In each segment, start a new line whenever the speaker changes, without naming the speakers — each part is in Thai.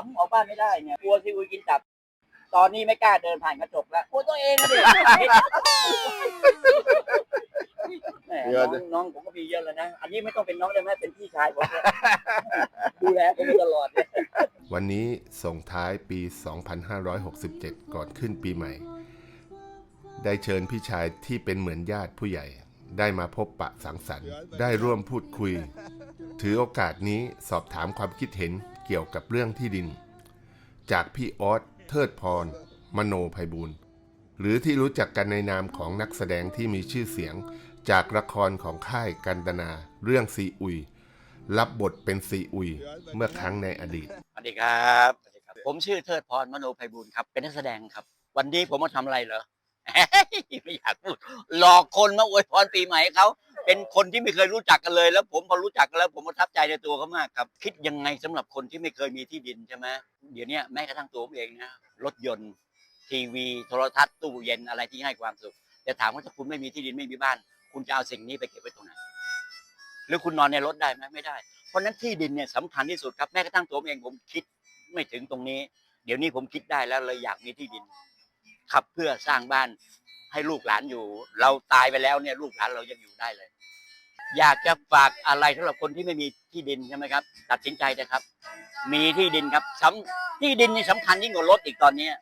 อมออกบ้านไม่ได้เนี่ยกลัวซีอุยกินตับ ตอนนี้ไม่กล้าเดินผ่านกระจกแล้วกลัวตัวเองนะดิแหมน้องน้องผมก็มีเยอะแล้วนะ อันนี้ไม่ต้องเป็นน้องได้ไหมเป็นพี่ชายผมเลยดูแลผมตลอดเลย
วันนี้ส่งท้ายปี 2567 ก่อนขึ้นปีใหม่ ได้เชิญพี่ชายที่เป็นเหมือนญาติผู้ใหญ่ ได้มาพบปะสังสรรค์ ได้ร่วมพูดคุย ถือโอกาสนี้สอบถามความคิดเห็น เกี่ยวกับเรื่องที่ดิน จากพี่ออสเทิดพร มโนภัยบูลหรือที่รู้จักกันในนามของนักแสดงที่มีชื่อเสียง จากละครของค่ายกันตนา เรื่องซีอุย รับบทเป็นซีอุย เมื่อครั้งในอดีต
สวัสดีครับ ผมชื่อเทิดพรมโนไพบูลย์ครับ เป็นนักแสดงครับ วันนี้ผมมาทำอะไรเหรอ ไม่อยากพูดหลอกคนมาอวยพรปีใหม่เขา เป็นคนที่ไม่เคยรู้จักกันเลย แล้วผมพอรู้จักกันแล้ว ผมประทับใจในตัวเขามากครับ คิดยังไงสำหรับคนที่ไม่เคยมีที่ดินใช่ไหมเดี๋ยวนี้แม้กระทั่งตัวผมเองนะรถยนต์ ทีวี โทรทัศน์ตู้เย็นอะไรที่ให้ความสุข แต่ถามว่าถ้าคุณไม่มีที่ดินไม่มีบ้าน คุณจะเอาสิ่งนี้ไปเก็บไว้ตรงไหนหรือคุณนอนในรถได้ไหมไม่ได้ เพราะนั้นที่ดินเนี่ยสำคัญที่สุดครับแม้กระทั่งตัวผมเองผมคิดไม่ถึงตรงนี้ เดี๋ยวนี้ผมคิดได้แล้วเลยอยากมีที่ดินครับเพื่อสร้างบ้าน ให้ลูกหลานอยู่ เราตายไปแล้วเนี่ยลูกหลานเรายังอยู่ได้เลย อยากจะฝากอะไรสำหรับคนที่ไม่มีที่ดินใช่ไหมครับ ตัดสินใจนะครับ มีที่ดินครับสำที่ดินนี่สำคัญยิ่งกว่ารถอีกตอนเนี้ย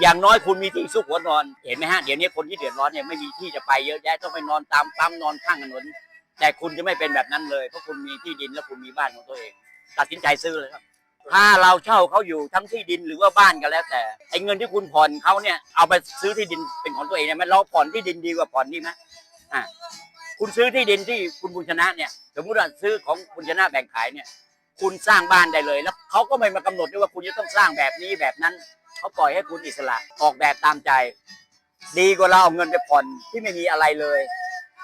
อย่างน้อยคุณมีที่ซุกหัวนอน เห็นไหมฮะเดี๋ยวนี้คนที่เดือดร้อนเนี่ยไม่มีที่จะไปเยอะแยะต้องไปนอนตามปั๊มนอนข้างถนนแต่คุณจะไม่เป็นแบบนั้นเลยเพราะคุณมีที่ดินและคุณมีบ้านของตัวเอง ตัดสินใจซื้อเลยครับ ถ้าเราเช่าเขาอยู่ทั้งที่ดินหรือว่าบ้านก็แล้วแต่ไอ้เงินที่คุณผ่อนเขาเนี่ยเอาไปซื้อที่ดินเป็นของตัวเองเนี่ยมันเราผ่อนที่ดินดีกว่าผ่อนนี่ไหมอ่าคุณซื้อที่ดินที่คุณบุญชนะเนี่ยสมมุติว่าซื้อของบุญชนะแบ่งขายเนี่ย คุณสร้างบ้านได้เลยแล้วเขาก็ไม่มากำหนดด้วยว่าคุณจะต้องสร้างแบบนี้แบบนั้นเขาปล่อยให้คุณอิสระออกแบบตามใจ ดีกว่าเราเอาเงินไปผ่อนที่ไม่มีอะไรเลย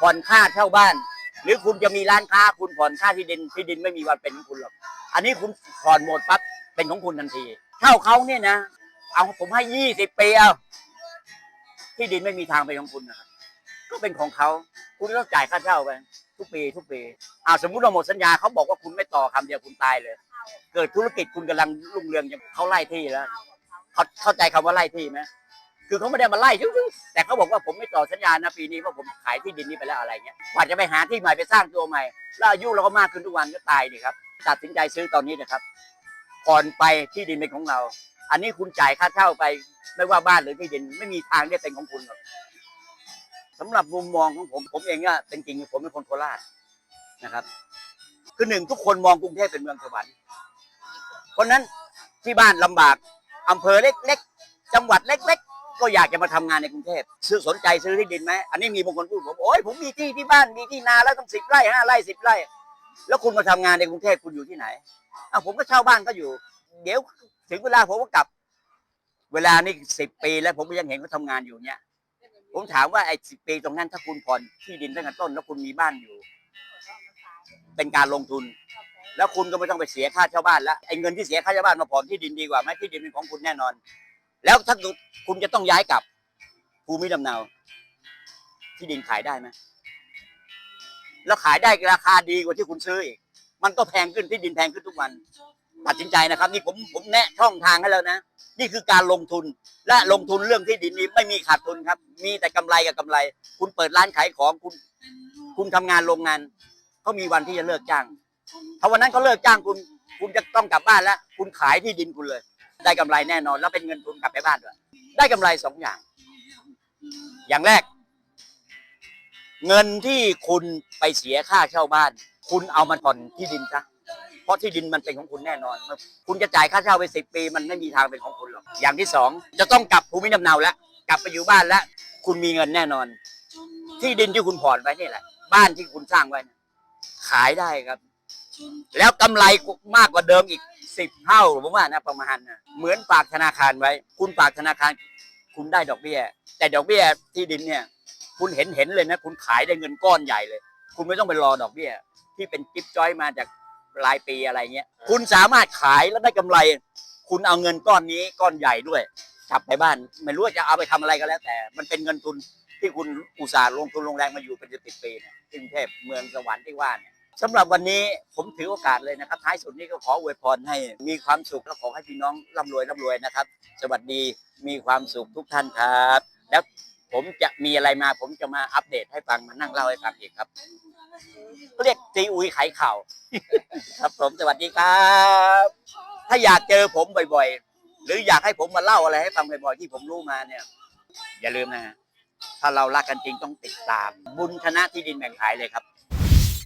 ผ่อนค่าเช่าบ้าน หรือคุณจะมีร้านค้าคุณผ่อนค่าที่ดินที่ดินไม่มีวันเป็นของคุณหรอกอันนี้คุณผ่อนหมดปั๊บเป็นของคุณทันทีเช่าเขาเนี่ยนะ เอาผมให้ยี่สิบปีเอาที่ดินไม่มีทางเป็นของคุณนะครับก็เป็นของเขาคุณต้องจ่ายค่าเช่าไปทุกปีทุกปีเอาสมมุติเราหมดสัญญาเขาบอกว่าคุณไม่ต่อคำเดียวคุณตายเลย เกิดธุรกิจคุณกำลังรุ่งเรืองอย่างเขาไล่ที่แล้วเขาเข้าใจคำว่าไล่ที่ไหม คือเขาไม่ได้มาไล่ชุบๆแต่เขาบอกว่าผมไม่ต่อสัญญานะปีนี้เพราะผมขายที่ดินนี้ไปแล้วอะไรเงี้ยกว่าจะไปหาที่ใหม่ไปสร้างตัวใหม่ แล้วอายุเราก็มากขึ้นทุกวันก็ตายดิครับตัดสินใจซื้อตอนนี้นะครับก่อนไปที่ดินเป็นของเรา อันนี้คุณจ่ายค่าเช่าไปไม่ว่าบ้านหรือที่ดินไม่มีทางได้เป็นของคุณหรอกสำหรับมุมมองของผมผมเองก็เป็นจริงผมเป็นคนโคราชนะครับ คือหนึ่งทุกคนมองกรุงเทพเป็นเมืองสวรรค์เพราะนั้นที่บ้านลำบากอำเภอเล็กๆจังหวัดเล็ก ก็อยากจะมาทำงานในกรุงเทพซื้อสนใจซื้อที่ดินไหมอันนี้มีบางคนพูดผมโอ้ยผมมีที่ที่บ้านมีที่นาแล้วต้องสิบไร่ห้าไร่สิบไร่ แล้วคุณมาทำงานในกรุงเทพคุณอยู่ที่ไหนอ้าวผมก็เช่าบ้านก็อยู่ เดี๋ยวถึงเวลาผมก็กลับ เวลานี่สิบปีแล้วผมก็ยังเห็นเขาทำงานอยู่เนี่ย ผมถามว่าไอ้สิบปีตรงนั้นถ้าคุณผ่อนที่ดินตั้งแต่ต้น แล้วคุณมีบ้านอยู่ เป็นการลงทุน แล้วคุณก็ไม่ต้องไปเสียค่าเช่าบ้านแล้วไอ้เงินที่เสียค่าเช่าบ้านมาผ่อนที่ดินดีกว่าไหมที่ดินเป็นของคุณแน่นอน แล้วถ้าคุณจะต้องย้ายกลับภูมิลำเนา ที่ดินขายได้ไหมแล้วขายได้ราคาดีกว่าที่คุณซื้ออีกมันก็แพงขึ้นที่ดินแพงขึ้นทุกวัน ตัดสินใจนะครับ นี่ผมผมแนะช่องทางให้แล้วนะ นี่คือการลงทุนและลงทุนเรื่องที่ดินนี้ไม่มีขาดทุนครับ มีแต่กำไรกับกำไร คุณเปิดร้านขายของคุณ คุณทำงานโรงงานเขามีวันที่จะเลิกจ้างถ้าวันนั้นเขาเลิกจ้างคุณ คุณจะต้องกลับบ้านแล้ว คุณขายที่ดินคุณเลย ได้กำไรแน่นอน แล้วเป็นเงินทุนกลับไปบ้านด้วยได้กำไรสองอย่าง อย่างแรก เงินที่คุณไปเสียค่าเช่าบ้าน คุณเอามาผ่อนที่ดินซะเพราะที่ดินมันเป็นของคุณแน่นอน คุณจะจ่ายค่าเช่าไปสิบปี มันไม่มีทางเป็นของคุณหรอกอย่างที่สองจะต้องกลับภูมิลำเนาแล้วกลับไปอยู่บ้านแล้ว คุณมีเงินแน่นอน ที่ดินที่คุณผ่อนไว้นี่แหละ บ้านที่คุณสร้างไว้ ขายได้ครับ แล้วกำไรมากกว่าเดิมอีก สิบเท่าผมว่านะประมาณนะเหมือนฝากธนาคารไว้ คุณฝากธนาคาร คุณได้ดอกเบี้ย แต่ดอกเบี้ยที่ดินเนี่ย คุณเห็นเห็นเลยนะคุณขายได้เงินก้อนใหญ่เลย คุณไม่ต้องไปรอดอกเบี้ย ที่เป็นจิ๊บจ้อยมาจากรายปีอะไรเงี้ย คุณสามารถขายแล้วได้กำไร คุณเอาเงินก้อนนี้ก้อนใหญ่ด้วยกลับไปบ้าน ไม่รู้จะเอาไปทำอะไรก็แล้วแต่ มันเป็นเงินทุนที่คุณอุตส่าห์ลงทุนลงแรงมาอยู่เป็นสิบปีเนี่ยกรุงเทพเมืองสวรรค์ที่ว่าเนี่ย สำหรับวันนี้ผมถือโอกาสเลยนะครับ ท้ายสุดนี้ก็ขออวยพรให้มีความสุขและขอให้พี่น้องร่ำรวยร่ำรวยนะครับ สวัสดีมีความสุขทุกท่านครับ แล้วผมจะมีอะไรมา ผมจะมาอัปเดตให้ฟังมานั่งเล่าให้ฟังอีกครับเรียกตีอุยไขข่าวครับผมสวัสดีครับ ถ้าอยากเจอผมบ่อยๆ หรืออยากให้ผมมาเล่าอะไรให้ฟังบ่อยๆที่ผมรู้มาเนี่ย อย่าลืมนะฮะถ้าเรารักกันจริงต้องติดตาม บุญชนะที่ดินแบ่งขายเลยครับ